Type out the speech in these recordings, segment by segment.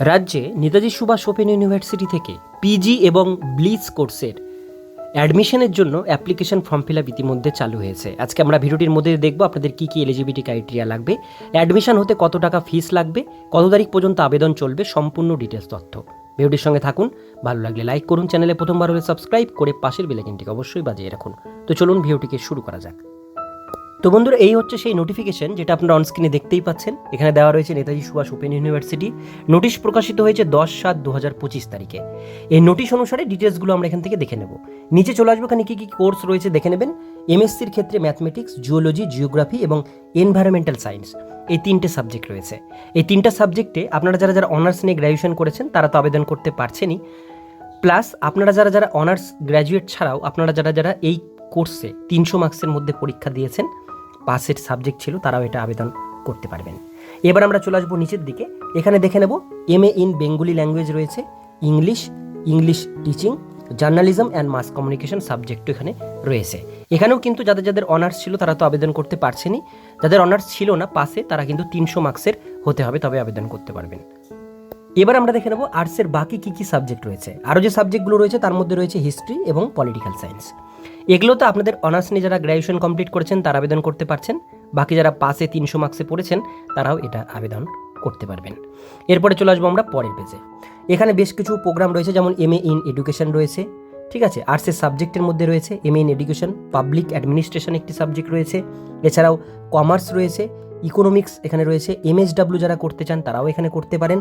রাজ্যে Netaji Subhas open university থেকে PG এবং ব্লিচ কোর্সের অ্যাডমিশনের জন্য অ্যাপ্লিকেশন ফর্ম ফিল আপ ইতিমধ্যে চালু হয়েছে। আজকে আমরা ভিডিওটির মধ্যে দেখব আপনাদের কী কী এলিজিবিলিটি ক্রাইটেরিয়া লাগবে, অ্যাডমিশন হতে কত টাকা ফিস লাগবে, কত তারিখ পর্যন্ত আবেদন চলবে, সম্পূর্ণ ডিটেলস তথ্য। ভিডিওটির সঙ্গে থাকুন, ভালো লাগলে লাইক করুন, চ্যানেলে প্রথমবার হলে সাবস্ক্রাইব করে পাশের বেলাইকনটিকে অবশ্যই বাজিয়ে রাখুন। তো চলুন ভিডিওটিকে শুরু করা যাক। তো বন্ধুরা, এই হচ্ছে সেই নোটিফিকেশন যেটা আপনারা অনস্ক্রিনে দেখতেই পাচ্ছেন। এখানে দেওয়া রয়েছে Netaji Subhas open university. Notice প্রকাশিত হয়েছে দশ সাত দু হাজার পঁচিশ তারিখে। এই নোটিশ অনুসারে ডিটেলসগুলো আমরা এখান থেকে দেখে নেব। নিচে চলে আসব, এখানে কী কী কোর্স রয়েছে দেখে নেবেন। এমএসসির ক্ষেত্রে ম্যাথমেটিক্স জিওলজি জিওগ্রাফি এবং এনভায়রনমেন্টাল সায়েন্স এই তিনটে সাবজেক্ট রয়েছে। এই তিনটা সাবজেক্টে আপনারা যারা যারা অনার্স নিয়ে গ্র্যাজুয়েশন করেছেন, তারা তো আবেদন করতে পারছেনই। প্লাস আপনারা যারা যারা অনার্স গ্র্যাজুয়েট ছাড়াও আপনারা যারা যারা এই কোর্সে তিনশো মার্কসের মধ্যে পরীক্ষা দিয়েছেন পাসের সাবজেক্ট ছিল, তারাও এটা আবেদন করতে পারবেন। এবার আমরা চলে আসব নিচের দিকে। এখানে দেখে নেব M A in Bengali language রয়েছে English English teaching journalism and mass communication সাবজেক্টও এখানে রয়েছে। এখানেও কিন্তু যাদের যাদের অনার্স ছিল, তারা তো আবেদন করতে পারছেনি যাদের অনার্স ছিল না পাসে, তারা কিন্তু তিনশো মার্কসের হতে হবে, তবে আবেদন করতে পারবেন। এবার আমরা দেখে নেব আর্টসের বাকি কী কী সাবজেক্ট রয়েছে। আরও যে সাবজেক্টগুলো রয়েছে, তার মধ্যে রয়েছে হিস্ট্রি এবং পলিটিক্যাল সায়েন্স এগুলোতে আপনাদের অনার্স নিয়ে যারা গ্র্যাজুয়েশন কমপ্লিট করেছেন, তারা আবেদন করতে পারছেন। বাকি যারা পাসে তিনশো মার্কসে পড়েছেন, তারাও এটা আবেদন করতে পারবেন। এরপরে চলে আসব আমরা পরের পেজে এখানে বেশ কিছু প্রোগ্রাম রয়েছে, যেমন এম এ ইন এডুকেশন রয়েছে, ঠিক আছে? আর্টসের সাবজেক্টের মধ্যে রয়েছে M A in education public administration একটি সাবজেক্ট রয়েছে। এছাড়াও কমার্স রয়েছে ইকোনমিক্স এখানে রয়েছে এমএসডাব্লিউ যারা করতে চান, তারাও এখানে করতে পারেন।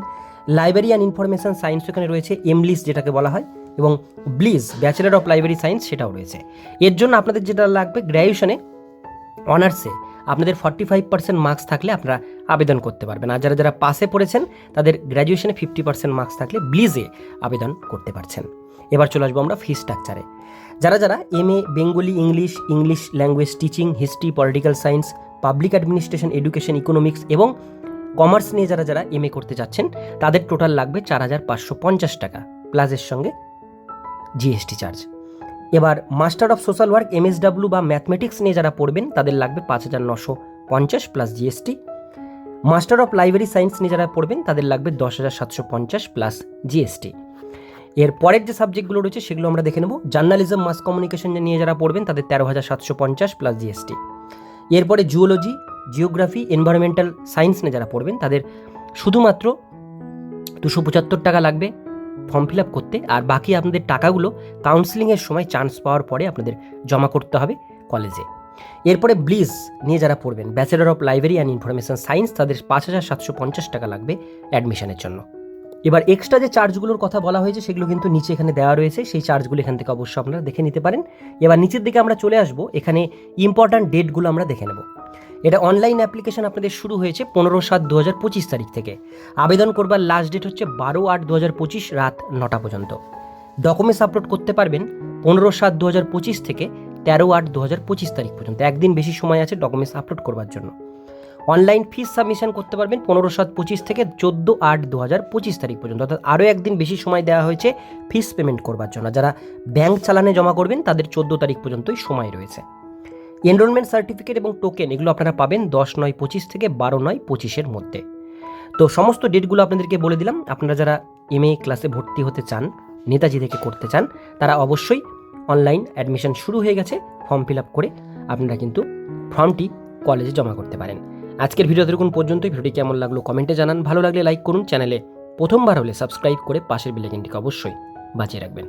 লাইব্রেরি অ্যান্ড ইনফরমেশন সায়েন্স এখানে রয়েছে এমলিস যেটাকে বলা হয়। এবং BLIS bachelor of library science সেটাও রয়েছে। এর জন্য আপনাদের যেটা লাগবে গ্র্যাজুয়েশনে অনার্সে আপনাদের ফর্টি ফাইভ পার্সেন্ট মার্কস থাকলে আপনারা আবেদন করতে পারবেন। আর যারা যারা পাসে পড়েছেন, তাদের গ্র্যাজুয়েশনে ফিফটি পার্সেন্ট মার্কস থাকলে ব্লিজে আবেদন করতে পারছেন। এবার চলে আসব আমরা ফি স্ট্রাকচারে যারা যারা M A Bengali English English language teaching history political science public administration education economics এবং কমার্স নিয়ে যারা যারা এম করতে যাচ্ছেন, তাদের টোটাল লাগবে চার হাজার পাঁচশো পঞ্চাশ টাকা। প্লাসের সঙ্গে জিএসটি চার্জ। এবার master of social work MSW বা ম্যাথমেটিক্স নিয়ে যারা পড়বেন, তাদের লাগবে পাঁচ হাজার নশো পঞ্চাশ plus GST. Master of library science নিয়ে যারা পড়বেন, তাদের লাগবে দশ হাজার সাতশো পঞ্চাশ প্লাস জিএসটি। এর পরের যে সাবজেক্টগুলো রয়েছে, সেগুলো আমরা দেখে নেব। জার্নালিজম মাস কমিউনিকেশন নিয়ে যারা পড়বেন, তাদের তেরো হাজার সাতশো পঞ্চাশ প্লাস জিএসটি। এরপরে জুওলজি জিওগ্রাফি এনভায়রনমেন্টাল সায়েন্স নিয়ে যারা পড়বেন, তাদের শুধুমাত্র দুশো পঁচাত্তর টাকা লাগবে। ফর্ম ফিল আপ করতে আর বাকি আপনাদের টাকাগুলো কাউন্সিলিংয়ের সময় চান্স পাওয়ার পরে আপনাদের জমা করতে হবে কলেজে এরপরে ব্লিজ নিয়ে যারা পড়বেন bachelor of library and information science তাদের পাঁচ হাজার সাতশো পঞ্চাশ টাকা লাগবে অ্যাডমিশনের জন্য। এবার এক্সট্রা যে চার্জগুলোর কথা বলা হয়েছে সেগুলো কিন্তু নিচে এখানে দেওয়া রয়েছে, সেই চার্জগুলো এখান থেকে অবশ্যই আপনারা দেখে নিতে পারেন। এবার নিচের দিকে আমরা চলে আসব, এখানে ইম্পর্ট্যান্ট ডেটগুলো আমরা দেখে নেব। এটা অনলাইন অ্যাপ্লিকেশন আপনাদের শুরু হয়েছে পনেরো সাত দু হাজার পঁচিশ তারিখ থেকে। আবেদন করবার লাস্ট ডেট হচ্ছে বারো আট দু হাজার পঁচিশ রাত নটা পর্যন্ত। ডকুমেন্টস আপলোড করতে পারবেন পনেরো সাত দু হাজার পঁচিশ থেকে তেরো আট দু হাজার পঁচিশ তারিখ পর্যন্ত। একদিন বেশি সময় আছে ডকুমেন্টস আপলোড করবার জন্য। অনলাইন ফিস সাবমিশন করতে পারবেন পনেরো সাত পঁচিশ থেকে চোদ্দ আট দু হাজার পঁচিশ তারিখ পর্যন্ত। অর্থাৎ আরও একদিন বেশি সময় দেওয়া হয়েছে ফিস পেমেন্ট করবার জন্য। যারা ব্যাংক চালানে জমা করবেন তাদের চোদ্দ তারিখ পর্যন্তই সময় রয়েছে। এনরোলমেন্ট সার্টিফিকেট এবং টোকেন এগুলো আপনারা পাবেন দশ নয় পঁচিশ থেকে বারো নয় পঁচিশের মধ্যে। তো সমস্ত ডেটগুলো আপনাদেরকে বলে দিলাম, আপনারা যারা এম এ ক্লাসে ভর্তি হতে চান, নেতাজি থেকে করতে চান, তারা অবশ্যই অনলাইন অ্যাডমিশন শুরু হয়ে গেছে ফর্ম ফিল আপ করে আপনারা কিন্তু ফর্মটি কলেজে জমা করতে পারেন। আজকের ভিডিও দেখুন পর্যন্তই। ভিডিওটি কেমন লাগল কমেন্টে জানান। ভালো লাগলে লাইক করুন চ্যানেলে প্রথমবার হলে সাবস্ক্রাইব করে পাশের বেলাইকনটিকে অবশ্যই বাঁচিয়ে রাখবেন।